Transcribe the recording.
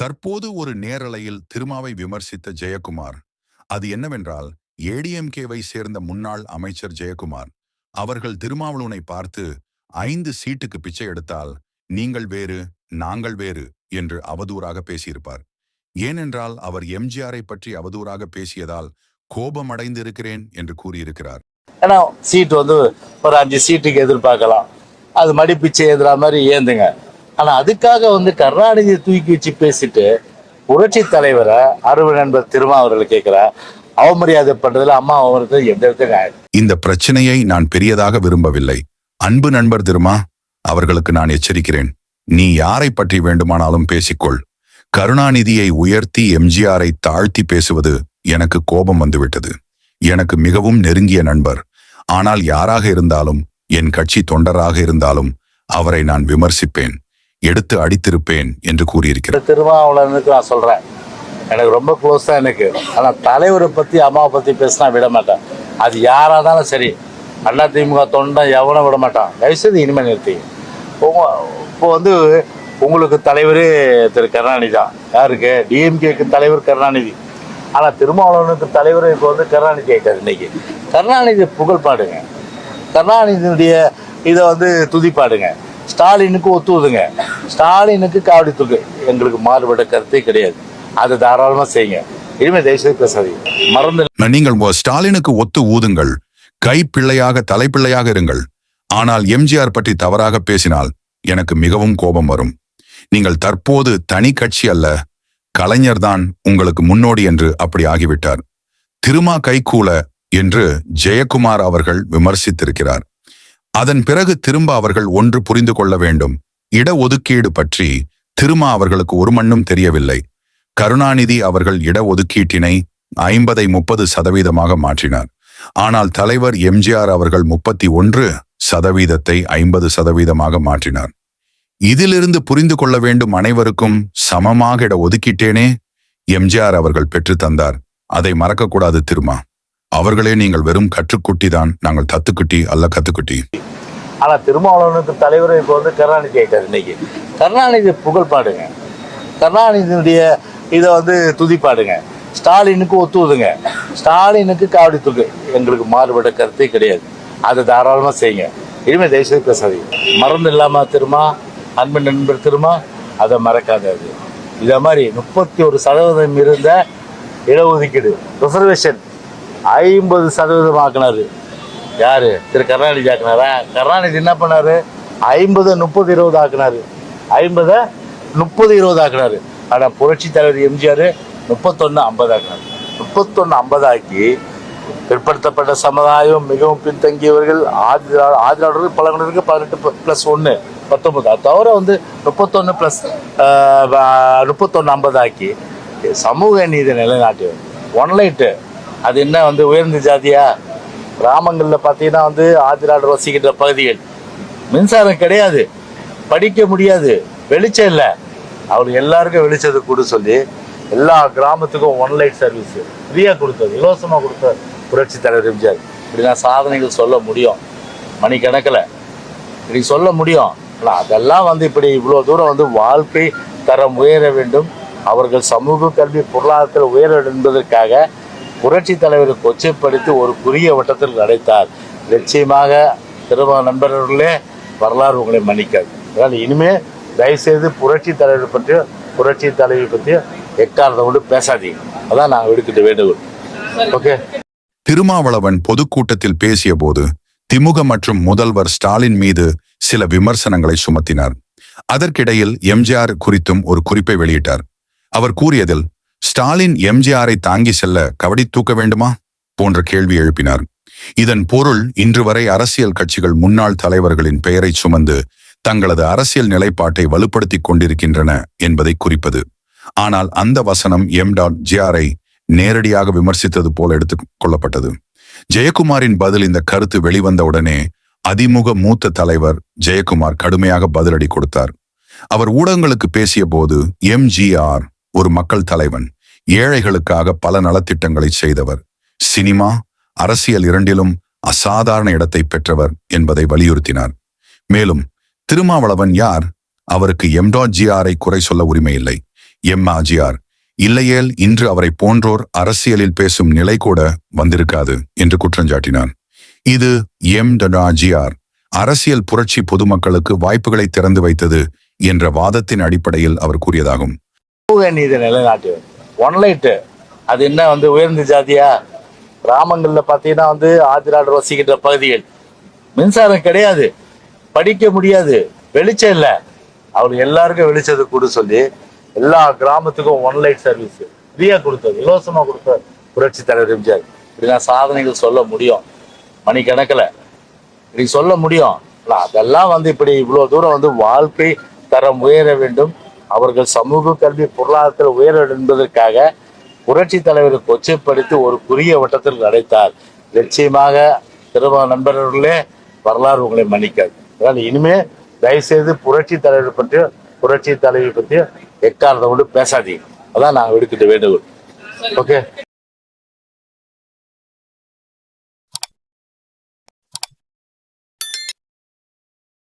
தற்போது ஒரு நேரலையில் திருமாவை விமர்சித்த ஜெயக்குமார் அது என்னவென்றால் ஏடிஎம்கேவை சேர்ந்த முன்னாள் அமைச்சர் ஜெயக்குமார் அவர்கள் திருமாவளவனை பார்த்து ஐந்து சீட்டுக்கு பிச்சை எடுத்தால் நீங்கள் வேறு நாங்கள் வேறு என்று அவதூறாக பேசியிருப்பார். ஏனென்றால் அவர் எம்ஜிஆரை பற்றி அவதூறாக பேசியதால் கோபம் அடைந்திருக்கிறேன் என்று கூறியிருக்கிறார். ஏன்னா சீட் வந்து ஒரு அஞ்சு சீட்டுக்கு எதிர்பார்க்கலாம். அது மடிப்பிச்சை எதிரா மாதிரி ஏந்துங்க. ஆனா அதுக்காக வந்து கருணாநிதியை தூக்கி வச்சு பேசிட்டு புரட்சி தலைவரை அருமை நண்பர் திருமா அவர்கள் கேட்கிற அவமரியாதை பண்றதுல அம்மா அவருக்கு எந்த விதத்துக்கு இந்த பிரச்சனையை நான் பெரியதாக விரும்பவில்லை. அன்பு நண்பர் திருமா அவர்களுக்கு நான் எச்சரிக்கிறேன். நீ யாரை பற்றி வேண்டுமானாலும் பேசிக்கொள். கருணாநிதியை உயர்த்தி எம்ஜிஆரை தாழ்த்தி பேசுவது எனக்கு கோபம் வந்துவிட்டது. எனக்கு மிகவும் நெருங்கிய நண்பர். ஆனால் யாராக இருந்தாலும் என் கட்சி தொண்டராக இருந்தாலும் அவரை நான் விமர்சிப்பேன். எடுத்து அடித்திருப்பேன் என்று கூறியிருக்கிறார். திருமாவளவனுக்கு நான் சொல்றேன். எனக்கு ரொம்ப க்ளோஸ் தான் எனக்கு. ஆனால் தலைவரை பத்தி அம்மாவை பத்தி பேசினா விட மாட்டேன். அது யாராக இருந்தாலும் சரி அண்ணா திமுக தொண்டை எவனும் விட மாட்டான். தயவுசெய்து இனிமேல் நிறுத்தி. இப்போ வந்து உங்களுக்கு தலைவர் திரு. கருணாநிதி தான். யாருக்கு? டிஎம்கேக்கு தலைவர் கருணாநிதி. ஆனால் திருமாவளவனுக்கு தலைவர் இப்போ வந்து கருணாநிதி ஆகிட்டார் இன்னைக்கு. கருணாநிதி புகழ் பாடுங்க. கருணாநிதியினுடைய இதை வந்து துதிப்பாடுங்க. ஸ்டாலினுக்கு ஒத்துவதுங்க. ஸ்டாலினுக்கு காவடி தூக்கு எங்களுக்கு மாறுபட்ட கருத்தே கிடையாது. அதை தாராளமா செய்யுங்க. இனிமே தயவுசெய்து பேசாதீங்க. மறந்து நீங்கள் ஸ்டாலினுக்கு ஒத்து ஊதுங்கள். கை பிள்ளையாக தலைப்பிள்ளையாக இருங்கள். ஆனால் எம்ஜிஆர் பற்றி தவறாக பேசினால் எனக்கு மிகவும் கோபம் வரும். நீங்கள் தற்போது தனி கட்சி அல்ல. கலைஞர்தான் உங்களுக்கு முன்னோடி என்று அப்படி ஆகிவிட்டார். திருமா கைகூல என்று ஜெயக்குமார் அவர்கள் விமர்சித்திருக்கிறார். அதன் பிறகு திரும்ப அவர்கள் ஒன்று புரிந்து கொள்ள வேண்டும். இடஒதுக்கீடு பற்றி திருமா அவர்களுக்கு ஒரு மண்ணும் தெரியவில்லை. கருணாநிதி அவர்கள் இடஒதுக்கீட்டினை ஐம்பதை முப்பது சதவீதமாக மாற்றினார். ஆனால் தலைவர் எம்ஜிஆர் அவர்கள் முப்பத்தி ஒன்று சதவீதத்தை ஐம்பது சதவீதமாக மாற்றினார். இதிலிருந்து புரிந்து கொள்ள வேண்டும் அனைவருக்கும் சமமாக இட ஒதுக்கிட்டேனே எம்ஜிஆர் அவர்கள் பெற்று தந்தார். அதை மறக்கக்கூடாது திருமா. அவர்களே நீங்கள் வெறும் கற்றுக்குட்டி தான் நாங்கள் தத்துக்குட்டி அல்ல கத்துக்குட்டி. ஆனால் திருமாவளவனுக்கு தலைவர் இப்போ வந்து கருணாநிதி ஆகிட்டார் இன்னைக்கு. கருணாநிதி புகழ் பாடுங்க. கருணாநிதியினுடைய இதை வந்து துதிப்பாடுங்க ஸ்டாலினுக்கு ஒத்துவதுங்க. ஸ்டாலினுக்கு காவடி தூக்கு எங்களுக்கு மாறுபட்ட கருத்தே கிடையாது. அதை தாராளமாக செய்யுங்க. இனிமேல் தயவுசெய்து பேசாதீங்க. மறந்து இல்லாமல் திருமா அன்பு நண்பர் திருமா அதை மறக்காதது இதை மாதிரி முப்பத்தி ஒரு சதவீதம் இருந்த இடஒதுக்கீடு ரிசர்வேஷன் ஐம்பது சதவீதம் ஆக்கினாரு. யாரு? திரு கருணாநிதி ஆக்கினாரா? கருணாநிதி என்ன பண்ணாரு? ஐம்பது முப்பது இருபது ஆக்குனாரு. ஐம்பதை முப்பது இருபது ஆக்குனாரு. ஆனால் புரட்சி தலைவர் எம்ஜிஆர் முப்பத்தொன்னு ஐம்பது ஆக்கினார். முப்பத்தொன்னு ஐம்பது ஆக்கி பிற்படுத்தப்பட்ட சமுதாயம் மிகவும் பின்தங்கியவர்கள் ஆதி ஆதிராளர்கள் பழங்குடியினருக்கு பதினெட்டு ப்ளஸ் ஒன்று பத்தொன்பது. அது தவிர வந்து முப்பத்தொன்று ப்ளஸ் முப்பத்தொன்று ஐம்பது ஆக்கி சமூக நீதி நிலைநாட்டியவர். ஒன்லைட்டு அது என்ன வந்து உயர்ந்த ஜாதியா? கிராமங்களில் பார்த்தீங்கன்னா வந்து ஆதிராடு வசிக்கின்ற பகுதிகள். மின்சாரம் கிடையாது. படிக்க முடியாது. வெளிச்சம் இல்லை. அவர் எல்லாருக்கும் வெளிச்சத்தை கொடு சொல்லி எல்லா கிராமத்துக்கும் ஒன் லைட் சர்வீஸ் ஃப்ரீயாக கொடுத்தது இலவசமாக கொடுத்த புரட்சி தலைவர் எம்ஜிஆர். இப்படிலாம் சாதனைகள் சொல்ல முடியும். மணிக்கணக்கில். இப்படி சொல்ல முடியும். ஆனால் அதெல்லாம் வந்து இப்படி இவ்வளோ தூரம் வந்து வாழ்க்கை தரம் உயர வேண்டும். அவர்கள் சமூக கல்வி பொருளாதாரத்தில் உயர வேண்டும் என்பதற்காக புரட்சி தலைவரை கொச்சைப்படுத்தி ஒரு குறுகிய வட்டத்தில் அடைத்தார் நிச்சயமாக திரும்ப நண்பர்களே வரலாறு உங்களை மன்னிக்காது. அதனால் இனிமே தயவுசெய்து புரட்சி தலைவர் பற்றியும் புரட்சி தலைவி பற்றியும் எக்காரத்தை கொண்டு பேசாதீங்க. அதான் நான் விடுக்கிட்ட வேண்டுகோள். ஓகே? திருமாவளவன் பொதுக்கூட்டத்தில் பேசிய போது திமுக மற்றும் முதல்வர் ஸ்டாலின் மீது சில விமர்சனங்களை சுமத்தினார். அதற்கிடையில் எம்ஜிஆர் குறித்தும் ஒரு குறிப்பை வெளியிட்டார். அவர் கூறியதில் ஸ்டாலின் எம்ஜிஆரை தாங்கி செல்ல கபடி தூக்க வேண்டுமா? போன்ற கேள்வி எழுப்பினார். இதன் பொருள் இன்று வரை அரசியல் கட்சிகள் முன்னாள் தலைவர்களின் பெயரை சுமந்து தங்களது அரசியல் நிலைப்பாட்டை வலுப்படுத்திக் கொண்டிருக்கின்றன என்பதை குறிப்பது. ஆனால் அந்த வசனம் எம் டாட் ஜிஆரை நேரடியாக விமர்சித்தது போல எடுத்துக் கொள்ளப்பட்டது. ஜெயக்குமாரின் பதில் இந்த கருத்து வெளிவந்தவுடனே அதிமுக மூத்த தலைவர் ஜெயக்குமார் கடுமையாக பதிலடி கொடுத்தார். அவர் ஊடகங்களுக்கு பேசிய போது எம்ஜிஆர் ஒரு மக்கள் தலைவன் ஏழைகளுக்காக பல நலத்திட்டங்களை செய்தவர். சினிமா அரசியல் இரண்டிலும் அசாதாரண இடத்தை பெற்றவர் என்பதை வலியுறுத்தினார். மேலும் திருமாவளவன் யார்? அவருக்கு எம்டாஜிஆரை குறை சொல்ல உரிமை இல்லை. எம்ஆஜிஆர் இல்லையேல் இன்று அவரை போன்றோர் அரசியலில் பேசும் நிலை கூட வந்திருக்காது என்று குற்றஞ்சாட்டினார் இது எம் ஜிஆர் அரசியல் புரட்சி பொதுமக்களுக்கு வாய்ப்புகளை திறந்து வைத்தது என்ற வாதத்தின் அடிப்படையில் அவர் கூறியதாகும். சமூக நீதி ஒன் லைட்டு அது என்ன வந்து உயர்ந்த ஜாதியா? கிராமங்கள்ல பார்த்தீங்கன்னா வந்து ஆதிராடு வசிக்கின்ற பகுதிகள். மின்சாரம் கிடையாது. படிக்க முடியாது. வெளிச்சம் இல்லை. அவர் எல்லாருக்கும் வெளிச்சத்தை கொடு சொல்லி எல்லா கிராமத்துக்கும் ஒன் லைட் சர்வீஸ் ஃப்ரீயா கொடுத்தது இலவசமா கொடுத்த புரட்சி தலைவர் எம்ஜிஆர். இப்படிலாம் சாதனைகள் சொல்ல முடியும். மணிக்கணக்கில். இப்படி சொல்ல முடியும். அதெல்லாம் வந்து இப்படி இவ்வளவு தூரம் வந்து வாழ்க்கை தரம் உயர வேண்டும். அவர்கள் சமூக கல்வி பொருளாதாரத்தில் உயர என்பதற்காக புரட்சி தலைவரை கொச்சைப்படுத்தி ஒரு குறுகிய வட்டத்தில் அடைத்தார் நிச்சயமாக திருமண நண்பர்களே வரலாறு உங்களை மன்னிக்காது. அதனால் இனிமே தயவுசெய்து புரட்சி தலைவரை பற்றியும் புரட்சி தலைவி பற்றியும் எக்காரணம் கொண்டு பேசாதீங்க. அதான் நான் விடுக்கிட்டு வேண்டுகோள். ஓகே?